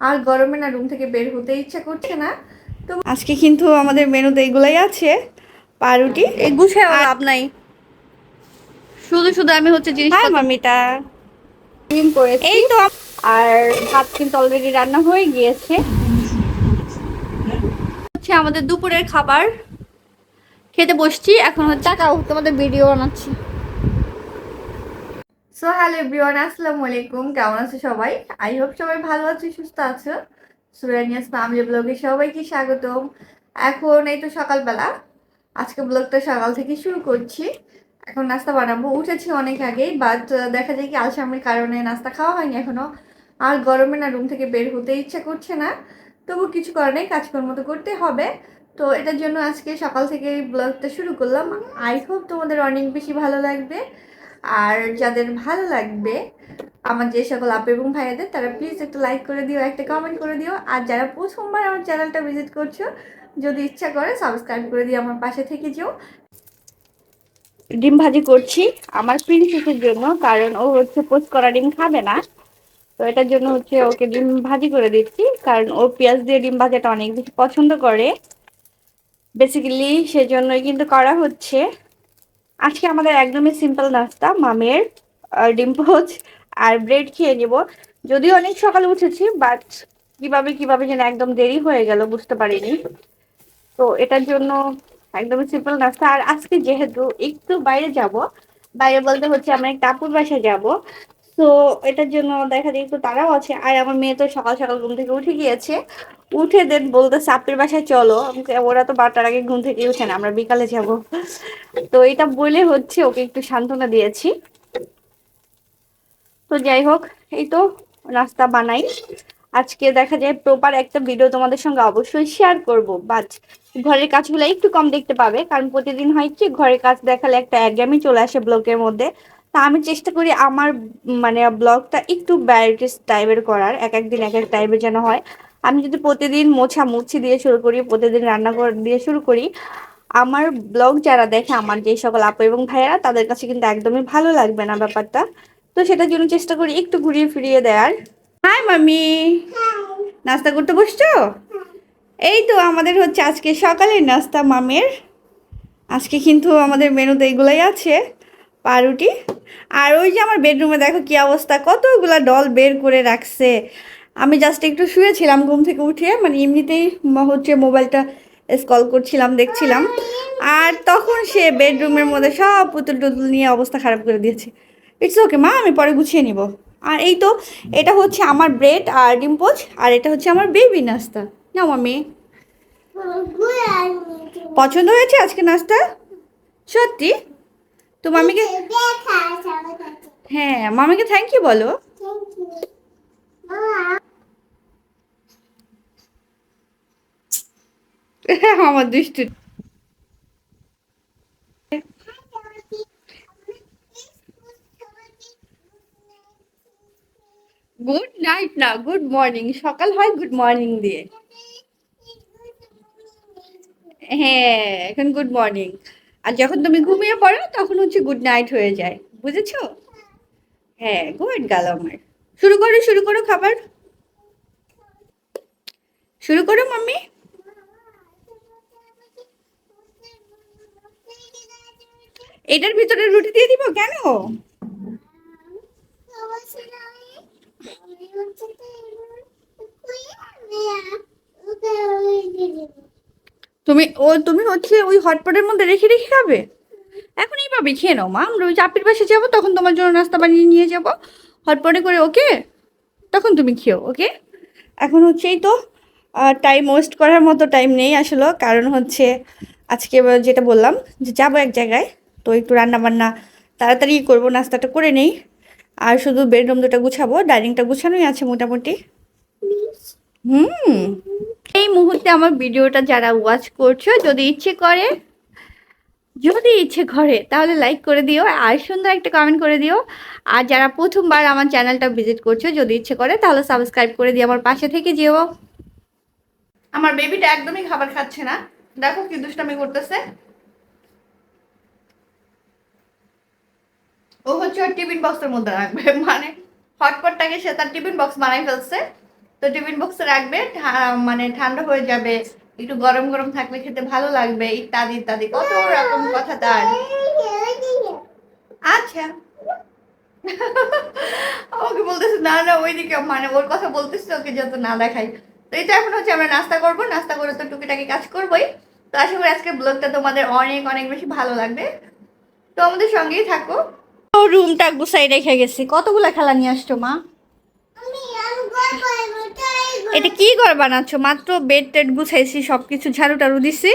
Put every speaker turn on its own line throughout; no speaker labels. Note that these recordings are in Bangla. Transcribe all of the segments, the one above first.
আর গরমে না রুম থেকে বের হতে ইচ্ছা করছে না। তো
আজকে কিন্তু আমাদের মেনুতে এগুলাই আছে পাউরুটি।
এই গুছায় লাভ নাই। শুধু শুধু আমি হচ্ছে জিনিস
হাই মামিতা
ক্লিন করেছি।
এই তো।
আর ভাত কিন্তু অলরেডি রান্না হয়ে গিয়েছে। হচ্ছে আমাদের দুপুরের খাবার। খেতে বসছি এখন হচ্ছে তোমাদের ভিডিও বানাচ্ছি। সো হ্যালো এভরিওয়ান আসসালামু আলাইকুম। কেমন আছো সবাই? আই হোপ সবাই ভালো আছো, সুস্থ আছো। সুরানিয়াস ফ্যামিলি ব্লগে সবাইকে স্বাগতম। এখন এই তো সকালবেলা। আজকে ব্লগটা সকাল থেকে শুরু করছি। এখন নাস্তা বানাবো। উঠেছি অনেক আগেই বাট দেখা যায় কি আলসামের কারণে নাস্তা খাওয়া হয়নি এখনও আর গরমে না রুম থেকে বের হতে ইচ্ছা করছে না। তবু কিছু নেই কাজকর্ম তো করতে হবে। তো এটার জন্য আজকে সকাল থেকে ব্লগটা শুরু করলাম। আই হোপ তোমাদের অনেক বেশি ভালো লাগবে। আর যাদের ভালো লাগবে আমার যে সকল আপু এবং ভাইয়াদের, তারা প্লিজ একটা লাইক করে দিও, একটা কমেন্ট করে দিও। আর যারা প্রথমবার আমার চ্যানেলটা ভিজিট করছ, যদি ইচ্ছা করে সাবস্ক্রাইব করে দিও আমার পাশে থেকে যেও।
ডিম ভাজি করছি আমার প্রিন্সেসের জন্য, কারণ ও হচ্ছে পোস্ট করা ডিম খাবে না। তো এটার জন্য হচ্ছে ওকে ডিম ভাজি করে দিচ্ছি, কারণ ও পেঁয়াজ দিয়ে ডিম ভাজাটা অনেক বেশি পছন্দ করে। বেসিক্যালি সেজন্যই কিন্তু করা হচ্ছে। আজকে আমাদের একদমই সিম্পল নাস্তা, মামের ডিম পোচ আর ব্রেড খেয়ে নিব। যদিও অনেক সকালে উঠেছি বাট কীভাবে কীভাবে যেন একদম দেরি হয়ে গেল, বুঝতে পারিনি। তো এটার জন্য একদমই সিম্পল নাস্তা। আর আজকে যেহেতু একটু বাইরে যাব, বাইরে বলতে হচ্ছে আমরা একটা আপুর বাসায় যাব। তো এটার জন্য দেখা যায় একটু তারাও আছে। আর আমার মেয়ে তো সকাল সকাল ঘুম থেকে উঠে গিয়েছে। উঠে দেন বলতে সাপের বাসায় চলো। ওরা তো বারোটার আগে ঘুম থেকে উঠে না, আমরা বিকালে যাব। তো এটা বলে হচ্ছে ওকে একটু সান্ত্বনা দিয়েছি। তো যাই হোক, এই তো নাস্তা বানাই। আজকে দেখা যায় প্রপার একটা ভিডিও তোমাদের সঙ্গে অবশ্যই শেয়ার করব। বাট ঘরের কাজগুলো একটু কম দেখতে পাবে। কারণ প্রতিদিন হয় কি, ঘরের কাজ দেখালে একটা একঘেয়েমি চলে আসে ব্লগের মধ্যে। তা আমি চেষ্টা করি আমার মানে ব্লগটা একটু ভ্যারাইটিস টাইপের করার এক একদিন এক এক টাইপের যেন হয়। আমি যদি প্রতিদিন মোছা মুছি দিয়ে শুরু করি প্রতিদিন রান্না করে দিয়ে শুরু করি আমার ব্লগ যারা দেখে আমার যে সকল আপু এবং ভাইয়েরা তাদের কাছে কিন্তু একদমই ভালো লাগবে না ব্যাপারটা। তো সেটার জন্য চেষ্টা করি একটু ঘুরিয়ে ফিরিয়ে দেওয়ার হাই মামি নাস্তা করতে বসছো? এই তো আমাদের হচ্ছে আজকে সকালের নাস্তা মামের আজকে কিন্তু আমাদের মেনুতে এগুলাই আছে। পাউরুটি। আর ওই যে আমার বেডরুমে দেখো কি অবস্থা কতগুলা ডল বের করে রাখছে। আমি জাস্ট একটু শুয়েছিলাম ঘুম থেকে উঠে মানে এমনিতেই হচ্ছে মোবাইলটা স্কল করছিলাম দেখছিলাম। আর তখন সে বেডরুমের মধ্যে সব পুতুল টুতুল নিয়ে অবস্থা খারাপ করে দিয়েছে। ইটস ওকে মা আমি পরে গুছিয়ে নিব। আর এই তো এটা হচ্ছে আমার ব্রেড আর ডিম পোচ আর এটা হচ্ছে আমার বেবি নাস্তা। নাও মামি পছন্দ হয়েছে আজকে নাস্তা? সত্যি? তো মামিকে হ্যাঁ মামিকে থ্যাংক ইউ বলো। আমার দুষ্টু। গুড নাইট না গুড মর্নিং সকাল হয় গুড মর্নিং দিয়ে। হ্যাঁ এখন গুড মর্নিং আর যখন তুমি ঘুমিয়ে পড়ো, তখন হচ্ছে গুড নাইট হয়ে যায়। বুঝেছ? হ্যাঁ গুড গেল আমার। শুরু করো শুরু করো খাবার। শুরু করো, মাম্মি। এটার ভিতরে রুটি দিয়ে দিব কেন? তুমি ও, তুমি হচ্ছে ওই হটপটের মধ্যে রেখে রেখে খাবে? এখন এইভাবে খেয়ে নাও, মা। আমরা ওই চাপির পাশে যাব, তখন তোমার জন্য নাস্তা বানিয়ে নিয়ে যাব। হটপটে করে ওকে তখন তুমি খেও, ওকে? এখন হচ্ছেই তো টাইম ওয়েস্ট করার মতো টাইম নেই আসলে। কারণ হচ্ছে আজকে যেটা বললাম যে যাব এক জায়গায়, তো একটু রান্না বান্না তাড়াতাড়ি করব, নাস্তাটা করে নেই। আর শুধু বেডরুম দুটো গুছাবো ডাইনিংটা গুছানোই আছে মোটামুটি। হুম। এই মুহূর্তে আমার ভিডিওটা যারা ওয়াচ করছ, যদি ইচ্ছে করে, যদি ইচ্ছে করে, তাহলে লাইক করে দিও আর সুন্দর একটা কমেন্ট করে দিও। আর যারা প্রথমবার আমার চ্যানেলটা ভিজিট করছ, যদি ইচ্ছে করে, তাহলে সাবস্ক্রাইব করে দিও আমার পাশে থেকে যেও। আমার বেবিটা একদমই খাবার খাচ্ছে না। দেখো কি দুষ্টামি করতেছে। ও হচ্ছে টিফিন বক্সের মধ্যে রাখবে। মানে হটপটটাকে সে তার টিফিন বক্স বানাই ফেলছে। তো টিফিন বক্সে রাখবে মানে ঠান্ডা হয়ে যাবে, একটু গরম গরম থাকলে খেতে ভালো লাগবে, ইত্যাদি ইত্যাদি। কত রকম কথা তার। আচ্ছা। ওকে বলতেছে, না না, ওইদিকে মানে ওর কথা বলতেছে, ওকে যত না দেখাই। তো এটা এখন হচ্ছে আমরা নাস্তা করব, নাস্তা করে তো টুকিটাকি কাজ করবোই। তো আশা করি আজকের ব্লগটা তোমাদের অনেক অনেক বেশি ভালো লাগবে। তো আমাদের সঙ্গেই থাকো। রুমটা গুছাই রেখে গেছি। কতগুলো খেলা নিয়ে আসছো, মা? এটা কি ঘর বানাচ্ছ? মাত্র বেড টেড গুছাইছি সব কিছু ঝাড়ু টাড়ু দিছি।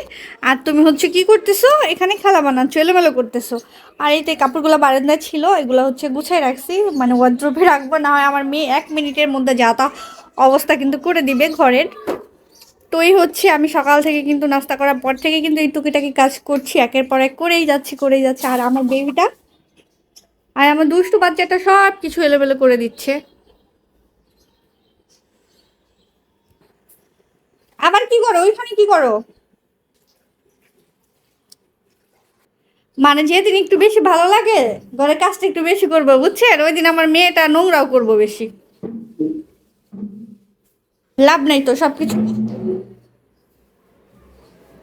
আর তুমি হচ্ছে কি করতেছো? এখানে খেলা বানাচ্ছ, এলোমেলো করতেছো। আর এই তো কাপড়গুলো বারান্দায় ছিল, এগুলো হচ্ছে গুছাই রাখছি। মানে ওয়ার্ড্রোপে রাখব, না হয় আমার মেয়ে এক মিনিটের মধ্যে যা তা অবস্থা কিন্তু করে দিবে ঘরের। তো এই হচ্ছে, আমি সকাল থেকে কিন্তু নাস্তা করার পর থেকে কিন্তু এই টুকিটাকি কাজ করছি। একের পর এক করেই যাচ্ছি, করেই যাচ্ছে। আর আমার বেবিটা আর আমার দুষ্টু বাচ্চাটা সব কিছু এলোমেলো করে দিচ্ছে। আবার কি করো? ওইখানে কি করো? মানে যেদিন একটু বেশি ভালো লাগে, ঘরের কাজটা একটু বেশি করব, বুঝছেন? ওই দিন আমার মেয়েটা নোংরাও করব বেশি। লাভ নেই তো সবকিছু।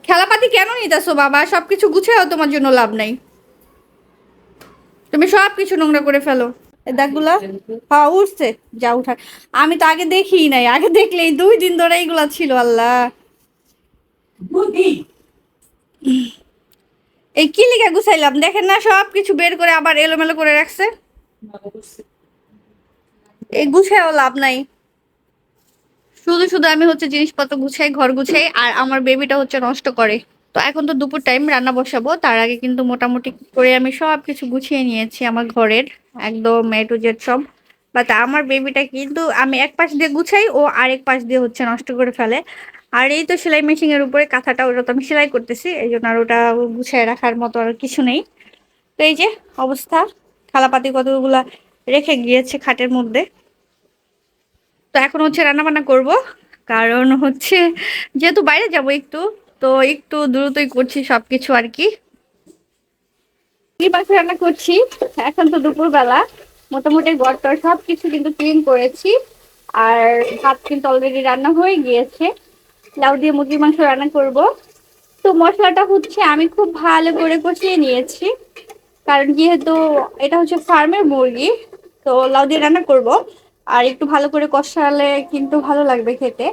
খেলাপাতি কেন নিতেছো বাবা? সবকিছু গুছেও তোমার জন্য লাভ নাই। তুমি সব কিছু নোংরা করে ফেলো। দাগগুলা? হ্যাঁ উঠছে যা উঠার। আমি তো আগে দেখি নাই। আগে দেখলেই দুই দিন ধরে এইগুলা ছিল আল্লাহ। এই কি লিখে গুছাইলাম? দেখেন না সব কিছু বের করে আবার এলোমেলো করে রাখছে। এই গুছাইও লাভ নাই। শুধু শুধু আমি হচ্ছে জিনিসপত্র গুছাই ঘর গুছাই আর আমার বেবিটা হচ্ছে নষ্ট করে। তো এখন তো দুপুর টাইম রান্না বসাবো। তার আগে কিন্তু মোটামুটি করে আমি সব কিছু গুছিয়ে নিয়েছি আমার ঘরের, একদম এ টু জেড সব। বাট আমার বেবিটা কিন্তু আমি এক পাশ দিয়ে গুছাই, ও আরেক পাশ দিয়ে হচ্ছে নষ্ট করে ফেলে। আর এই তো সেলাই মেশিনের উপরে কাঁথাটা, ওটা তো আমি সেলাই করতেছি, এই জন্য আর ওটা গুছিয়ে রাখার মতো আর কিছু নেই। তো এই যে অবস্থা, থালাপাতি কতগুলা রেখে গিয়েছে খাটের মধ্যে। তো এখন হচ্ছে রান্না বান্না করব, কারণ হচ্ছে যেহেতু বাইরে যাব একটু তো একটু দ্রুতই করছি সবকিছু আর কি। পাখি রান্না করছি। এখন তো দুপুরবেলা। মোটামুটি ঘরটার সব কিছু কিন্তু ক্লিন করেছি। আর ভাত কিন্তু অলরেডি রান্না হয়ে গিয়েছে। লাউ দিয়ে মুরগির মাংস রান্না করব। তো মশলাটা হচ্ছে আমি খুব ভালো করে কষিয়ে নিয়েছি। কারণ যেহেতু এটা হচ্ছে ফার্মের মুরগি, তো লাউ দিয়ে রান্না করব। আর একটু ভালো করে কষালে কিন্তু ভালো লাগবে খেতে।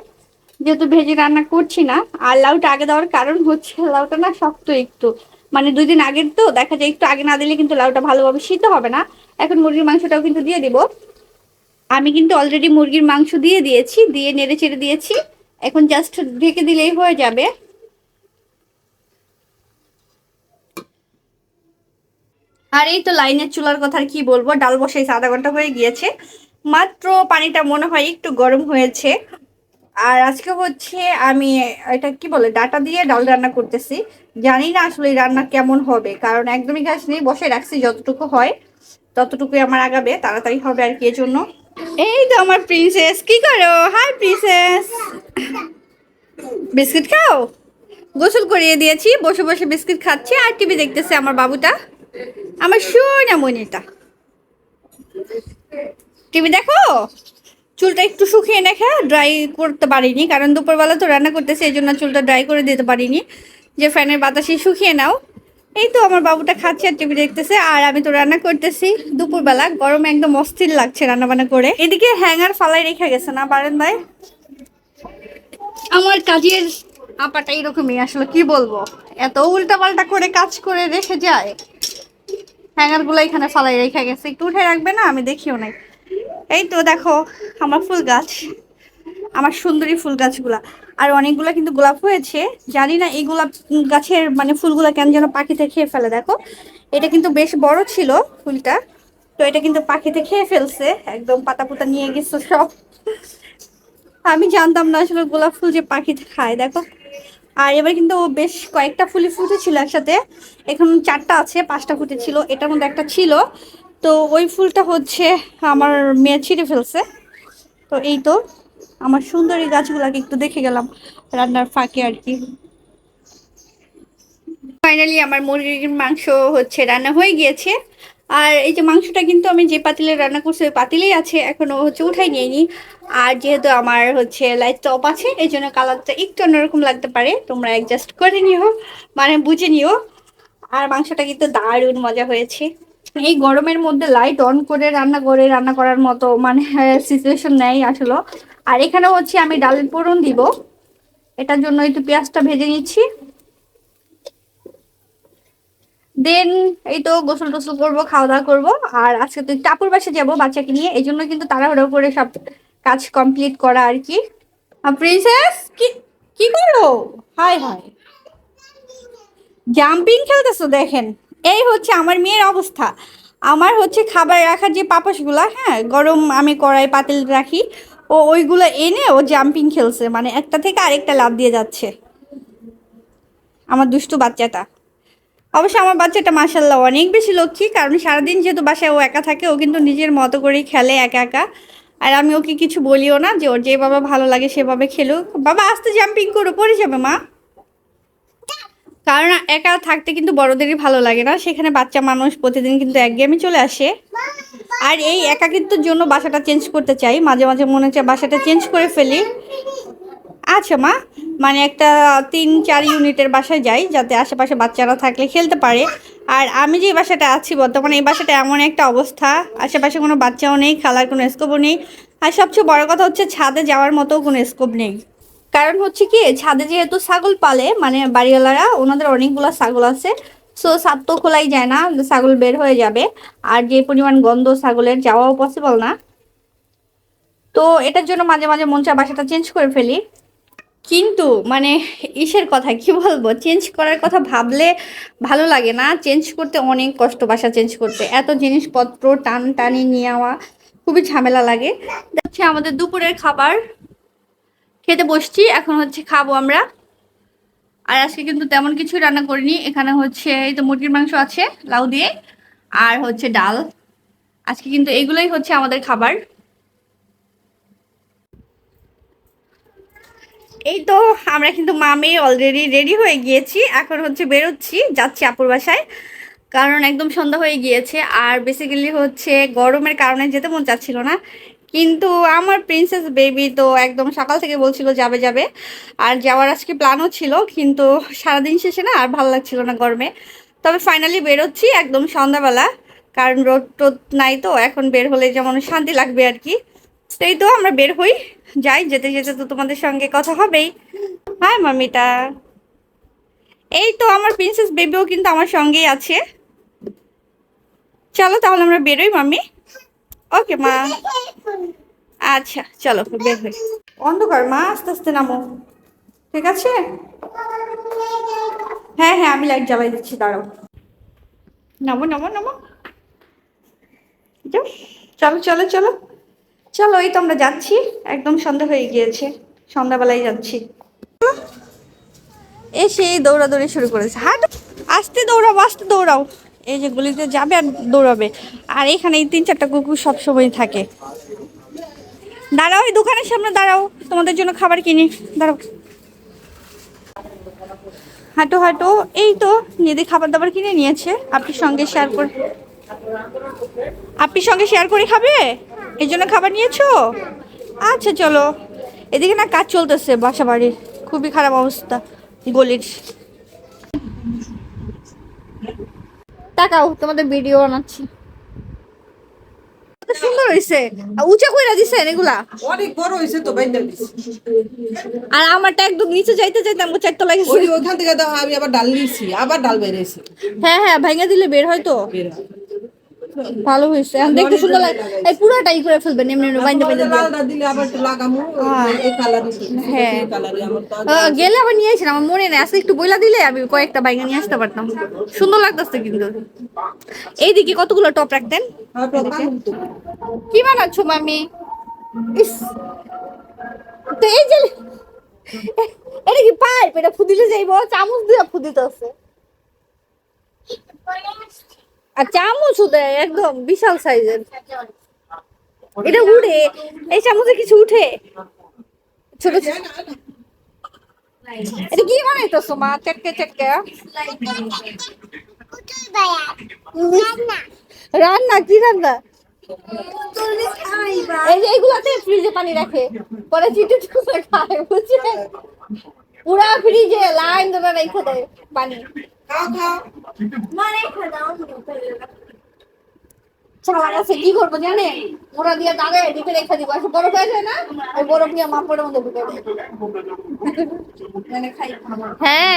যেহেতু ভেজে রান্না করছি না, আর লাউটা আগে দেওয়ার কারণ হচ্ছে লাউটা না শক্ত একটু। মানে দুই দিন আগের তো, দেখা যায় একটু আগে না দিলে কিন্তু লাউটা ভালোভাবে সিদ্ধ হবে না। এখন মুরগির মাংসটাও কিন্তু দিয়ে দিব। আমি কিন্তু অলরেডি মুরগির মাংস দিয়ে দিয়েছি, দিয়ে নেড়ে চেড়ে দিয়েছি। এখন জাস্ট ঢেকে দিলেই হয়ে যাবে। আর এই তো লাইনের চুলার কথা কি বলব, ডাল বসাইছে আধা ঘণ্টা হয়ে গিয়েছে। মাত্র পানিটা মনে হয় একটু গরম হয়েছে। আর আজকে হচ্ছে আমি এটা কি বলে, ডাটা দিয়ে ডাল রান্না করতেছি। জানি না আসলে রান্না কেমন হবে, কারণ একদমই ঘাস নেই, বসে রাখছি যতটুকু হয়, ততটুকুই আমার আগাবে, তাড়াতাড়ি হবে আর কি এর জন্য এই তো আমার প্রিন্সেস কি করো? হাই প্রিন্সেস বিস্কিট খাও? গোসল করিয়ে দিয়েছি, বসে বসে বিস্কিট খাচ্ছে, আর টিভি দেখতেছে আমার বাবুটা। আমার সোনা মনিটা টিভি দেখো? চুলটা একটু শুকিয়ে রেখে ড্রাই করতে পারিনি, কারণ দুপুরবেলা তো রান্না করতেছি, এই জন্য চুলটা ড্রাই করে দিতে পারিনি। যে ফ্যানের বাতাসে শুকিয়ে নাও। এই তো আমার বাবুটা খাচ্ছে আর টিভি দেখতেছে, আর আমি তো রান্না করতেছি দুপুরবেলা। গরমে একদম অস্থির লাগছে রান্না বান্না করে। এদিকে হ্যাঙ্গার ফালাই রেখে গেছে না বারান্দায় আমার কাজের আপাটা এরকমই, আসলে কি বলব? এত উল্টা পাল্টা করে কাজ করে রেখে যায়। হ্যাঙ্গারগুলো এখানে ফালাই রেখে গেছে। একটু উঠে রাখবে না? আমি দেখিও নাই। এই তো দেখো, আমার ফুল গাছ, আমার সুন্দরী ফুল গাছগুলা। আর অনেকগুলো কিন্তু গোলাপ হয়েছে। জানি না এই গোলাপ গাছের মানে ফুলগুলো কেন যেন পাখিতে খেয়ে ফেলে, দেখো। এটা কিন্তু বেশ বড় ছিল ফুলটা। তো এটা কিন্তু পাখিতে খেয়ে ফেলছে। একদম পাতা পুতা নিয়ে গেছে সব। আমি জানতাম না আসলে গোলাপ ফুল যে পাখিতে খায়, দেখো। আর এবার কিন্তু বেশ কয়েকটা ফুলি ফুটেছিল একসাথে। এখন চারটা আছে, পাঁচটা ফুটেছিল। এটার মধ্যে একটা ছিল। তো ওই ফুলটা হচ্ছে আমার মেয়ে ছিঁড়ে ফেলছে। তো এই তো আমার সুন্দরী গাছগুলাকে একটু দেখে গেলাম রান্নার ফাঁকে আর কি। ফাইনালি আমার মুরগির মাংস হচ্ছে রান্না হয়ে গিয়েছে। আর এই যে মাংসটা কিন্তু আমি যে পাতিলে রান্না করছি ওই পাতিলেই আছে এখনও হচ্ছে উঠাই নিইনি। আর যেহেতু আমার হচ্ছে লাইটটা অফ আছে, এই জন্য কালারটা একটু অন্যরকম লাগতে পারে। তোমরা অ্যাডজাস্ট করে নিও মানে বুঝে নিও। আর মাংসটা কিন্তু দারুণ মজা হয়েছে। এই গরমের মধ্যে লাইট অন করে রান্না করে, রান্না করার মতো মানে সিচুয়েশন নেই আসলে। আর এখানে হচ্ছে আমি ডালের পোড়ন দিব। এটার জন্য একটু পেঁয়াজটা ভেজে নিচ্ছি। দেন এই তো গোসল টোসল করব, খাওয়া দাওয়া করব। আর আজকে তো টাপুর বাসে যাব বাচ্চাকে নিয়ে, এই জন্য কিন্তু তাড়াহুড়ো করে সব কাজ কমপ্লিট করা আর কি। প্রিন্সেস কি কি করো? High high. জাম্পিং খেলতেছো, দেখেন। এই হচ্ছে আমার মেয়ের অবস্থা। আমার হচ্ছে খাবার রাখার যে পাপাসগুলা হ্যাঁ গরম আমি কড়াই পাতিল রাখি, ও ওইগুলো এনে ও জাম্পিং খেলছে মানে একটা থেকে আরেকটা লাভ দিয়ে যাচ্ছে। আমার দুষ্টু বাচ্চাটা। অবশ্য আমার বাচ্চাটা মাসাল্লাহ অনেক বেশি লক্ষ্মী, কারণ সারাদিন যেহেতু বাসায় ও একা থাকে, ও কিন্তু নিজের মতো করেই খেলে একা একা। আর আমি ওকে কিছু বলিও না যে ওর যেভাবে ভালো লাগে সেভাবে খেলুক। বাবা, আস্তে জাম্পিং করো, পড়ে যাবে মা। কারণ একা থাকতে কিন্তু বড়দেরই ভালো লাগে না। সেখানে বাচ্চা মানুষ প্রতিদিন কিন্তু একঘেয়েমি চলে আসে। আর এই একাকিত্বের জন্য বাসাটা চেঞ্জ করতে চাই। মাঝে মাঝে মনে হচ্ছে বাসাটা চেঞ্জ করে ফেলি। আচ্ছা মা মানে একটা তিন, চার ইউনিটের বাসায় যাই, যাতে আশেপাশে বাচ্চারা থাকলে খেলতে পারে। আর আমি যে বাসাটা আছি বর্তমানে, এই বাসাটা এমন একটা অবস্থা। আশেপাশে কোনো বাচ্চাও নেই, খেলার কোনো স্কোপও নেই। আর সবচেয়ে বড় কথা হচ্ছে ছাদে যাওয়ার মতো কোনো স্কোপ নেই। কারণ হচ্ছে কি, ছাদে যেহেতু ছাগল পালে মানে বাড়িওয়ালারা, ওনাদের অনেকগুলো ছাগল আছে। সো ছাদ তো খোলাই যায় না, ছাগল বের হয়ে যাবে। আর যে পরিমাণ গন্ধ ছাগলের, যাওয়াও পসিবল না। তো এটার জন্য মাঝে মাঝে মন বাসাটা চেঞ্জ করে ফেলি। কিন্তু মানে ইসের কথা কি বলব? চেঞ্জ করার কথা ভাবলে ভালো লাগে না। চেঞ্জ করতে অনেক কষ্ট বাসা চেঞ্জ করতে। এত জিনিসপত্র টান টানি নিয়ে নেওয়া খুবই ঝামেলা লাগে। হচ্ছে আমাদের দুপুরের খাবার। খেতে বসছি, এখন হচ্ছে খাব আমরা। আর আজকে কিন্তু তেমন কিছু রান্না করিনি। এখানে হচ্ছে এই তো মুরগির মাংস আছে, লাউ দিয়ে, আর হচ্ছে ডাল। আজকে কিন্তু এগুলোই হচ্ছে আমাদের খাবার। এই তো আমরা কিন্তু মামে অলরেডি রেডি হয়ে গিয়েছি। এখন হচ্ছে বেরোচ্ছি, যাচ্ছি আপুর বাসায়। কারণ একদম সন্ধ্যা হয়ে গিয়েছে, আর বেসিক্যালি হচ্ছে গরমের কারণে যেতে মন চাচ্ছিল না। কিন্তু আমার প্রিন্সেস বেবি তো একদম সকাল থেকে বলছিল যাবে যাবে। আর যাওয়ার আজকে প্ল্যানও ছিল, কিন্তু সারাদিন শেষে না আর ভালো লাগছিল না গরমে। তবে ফাইনালি বেরোচ্ছি একদম সন্ধ্যাবেলা, কারণ রোদ টোদ নাই তো, এখন বের হলে যেমন শান্তি লাগবে আর কি। সেই তো আমরা বের হই, যাই, যেতে যেতে তো তোমাদের সঙ্গে কথা হবেই। হ্যাঁ মামিটা। এই তো আমার প্রিন্সেস বেবিও কিন্তু আমার সঙ্গেই আছে। চলো তাহলে আমরা বেরোই, মামি। ওকে, মা। আচ্ছা চলো, বের হই। অন্ধকার, মা, আস্তে আস্তে নামো। ঠিক আছে? হ্যাঁ হ্যাঁ আমি লাইট জ্বালাই দিচ্ছি, দাঁড়াও। নামো নামো নামো। চলো চলো চলো। চলো, এই তো আমরা যাচ্ছি। একদম সন্ধ্যা হয়ে গিয়েছে। সন্ধ্যাবেলায় যাচ্ছি। এসে দৌড়াদৌড়ি শুরু করেছে। হাট আস্তে দৌড়াও আস্তে দৌড়াও। এই যে গুলিতে যাবে আর দৌড়াবে। আর এখানে এই তিন চারটা কুকুর সবসময় থাকে। দাঁড়াও, এই দোকানের সামনে দাঁড়াও। তোমাদের জন্য খাবার কিনি। দাঁড়াও। হাঁটো হাঁটো। এই তো নিজেদের খাবার দাবার কিনে নিয়েছে। আপনি সঙ্গে শেয়ার করে আপনি সঙ্গে শেয়ার করে খাবে? এই জন্য খাবার নিয়েছো? আচ্ছা চলো। এদিকে না কাজ চলতেছে বাসা বাড়ির খুবই খারাপ অবস্থা, গলির। তাকাও তোমাদের ভিডিও বানাচ্ছি। সুন্দর হয়েছে উঁচা কইরা দিছেন এগুলা।
অনেক বড় হয়েছে তো বাইন্দা
আর আমারটা একদম নিচে যাইতে যাইতে আমার চারটা লাগে
ওই ওখান থেকে দাও আমি আবার ডাল নিয়েছি আবার ডাল বেরিয়েছি
হ্যাঁ হ্যাঁ ভাঙা দিলে বের হয় তো।
বের হয়।
ভালো হয়েছে এখন দেখতে সুন্দর লাগে। এই পুরোটাই করে ফেলবেন এমনি এমনি বাইন্দা বাইন্দা
দিলে আবার একটু লাগামু এই
হ্যাঁ।
কালারই আমার তো
গেলে আবার নিয়ে আসেন আমার মনে নেই। আজকে একটু বইলা দিলে আমি কয়েকটা বাইঙ্গা নিয়ে আসতে পারতাম। সুন্দর লাগতেছে কিন্তু। এইদিকে কতগুলো টপ রাখতেন?
তো।
কি বানাচ্ছো মামি ইস। তো এই যে এটা কি পাইপ? এটা ফুদিলে যাইব চামচ দিয়ে ফুদিতে আছে আর চামচ দেয় একদম বিশাল সাইজের। এটা উঠে, এই চামচে কিছু উঠে। ছোট ছোট। এটা কি বানাইতেছো, মা? চটকে চটকে রান্না, কি রান্না? এইগুলাতে ফ্রিজে পানি রাখে। পুরা ফ্রিজে লাইন ধরে রেখে দেয় পানি। হয়ে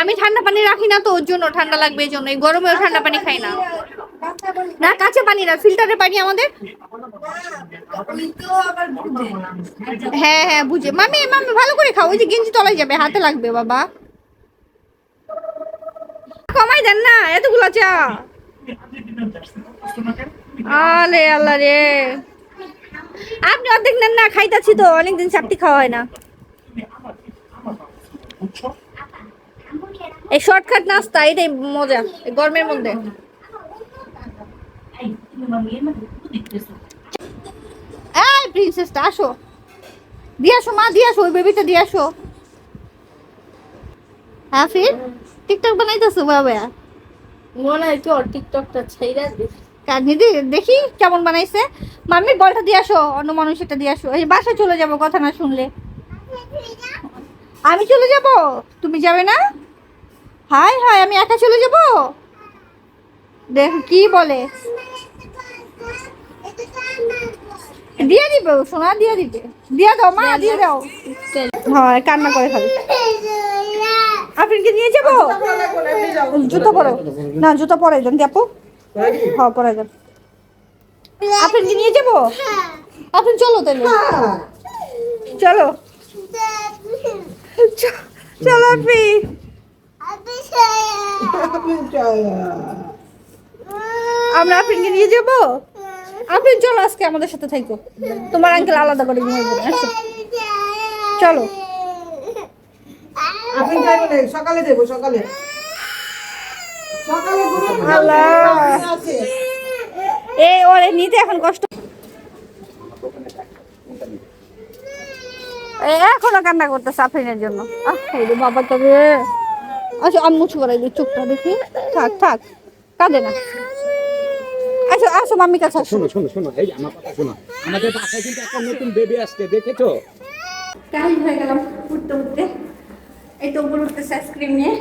আমি ঠান্ডা পানি রাখি না তো, ওর জন্য ঠান্ডা লাগবে, এই জন্য এই গরমেও ঠান্ডা পানি খাই না। না, কাঁচা পানি না ফিল্টারের পানি আমাদের। হ্যাঁ হ্যাঁ বুঝে। মামি মামি ভালো করে খাও, ওই যে গেঞ্জি তলায় যাবে, হাতে লাগবে, বাবা। কমাই দেন না, এতগুলো চা। আলে আল্লাহ রে। আপনি অর্ধেক নেন না, খাইতাছি তো, অনেকদিন চাপটি খাওয়া হয় না। এই শর্টকাট নাস্তা, এটাই মজা গরমের মধ্যে। এই প্রিন্সেসটা আসো। দিয়ে আসো, মা, দিয়ে আসো, ওই বেবিটা দিয়ে আসো। হ্যাঁ ফির টিকটক বানাইতেছো বাবা?
মনে হয় টিকটকটা
দেখি কেমন বানাইছে। মাম্মি বলটা দিয়ে আসো অন্য মানুষ এটা দিয়ে আসো। এই বাসায় চলে যাব কথা না শুনলে। আমি চলে যাব? তুমি যাবে না? হাই হাই আমি একা চলে যাব? দেখ কি বলে? দিয়ে দিবে সোনা দিয়ে দিবে। দিয়ে দাও মা দিয়ে দাও। হ্যাঁ কান্না করে খালি আপনাকে নিয়ে যাব? জুতো পরো না জুতো পরে যান আপু হ্যাঁ পরে যান আপনাকে নিয়ে যাব? আপনি চলো তাহলে। চলো। চ- চলো আপনি আমরা আপনাকে নিয়ে যাব? আপনি চলো আজকে আমাদের সাথে থাকো তোমার আঙ্কেল আলাদা করে ঘুমাইবো না আসো। চলো।
না সকালে দেবো সকালে। সকালে
এই ওরে নিতে এখন কষ্ট। এ, এখনও কান্না করতেছে আফরিনের জন্য। বাবা তবে আচ্ছা আমি মুছু করাই দিই চুপটা দেখি। থাক থাক। কাঁদে না। আচ্ছা আসো মাম্মি কাছে আসো
শোনো শোনো শোনো এই আমার কথা শোনো। আমাদের বাসায় কিন্তু একটা নতুন বেবি আসছে দেখেছ?
হয়ে গেলাম উঠতে উঠতে। এই তো উপর উঠতেছে আইসক্রিম নিয়ে।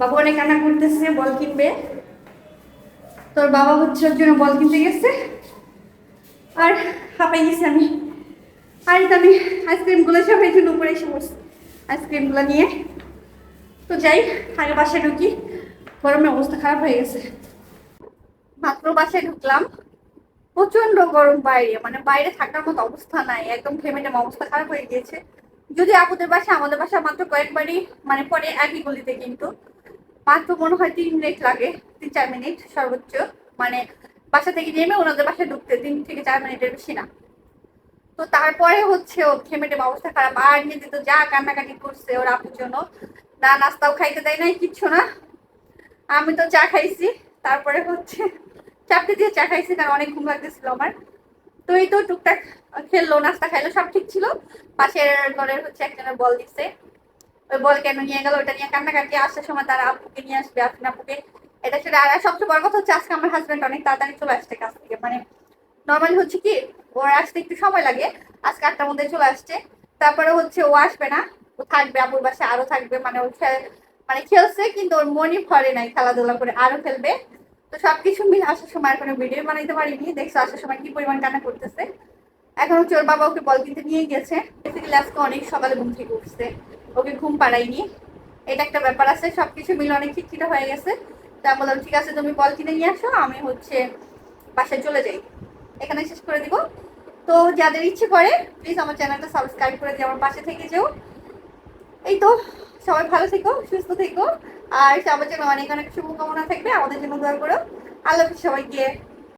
বাবা অনেক কান্না করতেছে, বল কিনবে। তোর বাবা হচ্ছে ওর জন্য বল কিনতে গেছে। আর হাঁপাই গেছি আমি। আর আমি আইসক্রিমগুলো সব এই জন্য উপরে এসে বসছি আইসক্রিমগুলো নিয়ে। তো যাই, আগে বাসায় ঢুকি, গরমের অবস্থা খারাপ হয়ে গেছে। মাত্র বাসায় ঢুকলাম। প্রচণ্ড গরম বাইরে মানে বাইরে থাকার মতো অবস্থা নাই, একদম ঘেমে টেমে অবস্থা খারাপ হয়ে গিয়েছে। যদি আপুদের বাসা, আমাদের বাসা মাত্র কয়েকবারই মানে পরে একই গলিতে কিন্তু। মাত্র মনে হয় তিন মিনিট লাগে, তিন চার মিনিট সর্বোচ্চ। মানে বাসা থেকে নেমে ওনাদের বাসায় ঢুকতে তিন থেকে চার মিনিটের বেশি না। তো তারপরে হচ্ছে ও ঘেমে টেমে অবস্থা খারাপ। আর নিজে তো যা কান্নাকাটি করছে ওর আপুর জন্য, না নাস্তাও খাইতে দেয় নাই, কিচ্ছু না। আমি তো চা খাইছি, তারপরে হচ্ছে চারটে দিয়ে চা খাইছি, কারণ অনেক ঘুম লাগতেছিল আমার। তো এই তো টুকটাক খেললো, নাস্তা খাইলো, সব ঠিক ছিল। পাশের ঘরের হচ্ছে একজনের বল দিচ্ছে ওই বল কেন নিয়ে গেল ওটা নিয়ে কান্নাকাটি, আসার সময় তারা আপুকে নিয়ে আসবে আফিন আপুকে। এটা সেটা আর সবচেয়ে বড় কথা হচ্ছে, আজকে আমার হাজবেন্ড অনেক তাড়াতাড়ি চলে আসছে কাছ থেকে। মানে নর্মালি হচ্ছে কি, ওর আসতে একটু সময় লাগে। আজকে আটটার মধ্যে চলে আসছে। তারপরে হচ্ছে ও আসবে না, ও থাকবে, আপুর বাসায় আরও থাকবে। মানে ও মানে খেলছে, কিন্তু ওর মনই ভরে নাই খেলাধুলা করে, আরও খেলবে। তো সবকিছু মিলে আসার সময় আর কোনো ভিডিও বানাইতে পারিনি। দেখছ আসার সময় কি পরিমাণ কান্না করতেছে। এখন হচ্ছে ওর বাবা ওকে বল কিনতে নিয়ে গেছে। বেসিক্যালি আজকে অনেক সকালে ঘুম থেকে উঠছে। ওকে ঘুম পাড়াইনি। এটা একটা ব্যাপার আছে সব কিছু মিলে অনেক খিটখিটে হয়ে গেছে। তা বললাম, ঠিক আছে, তুমি বল কিনে নিয়ে আসো, আমি হচ্ছে বাসায় চলে যাই। এখানে শেষ করে দিব। তো যাদের ইচ্ছে করে প্লিজ আমার চ্যানেলটা সাবস্ক্রাইব করে দিয়ে আমার পাশে থেকে যেও। এই তো সবাই ভালো থেকো, সুস্থ থেকো। আর সবার জন্য অনেক অনেক শুভকামনা থাকবে। আমাদের জন্য দোয়া করো। আল্লাহ সবাইকে।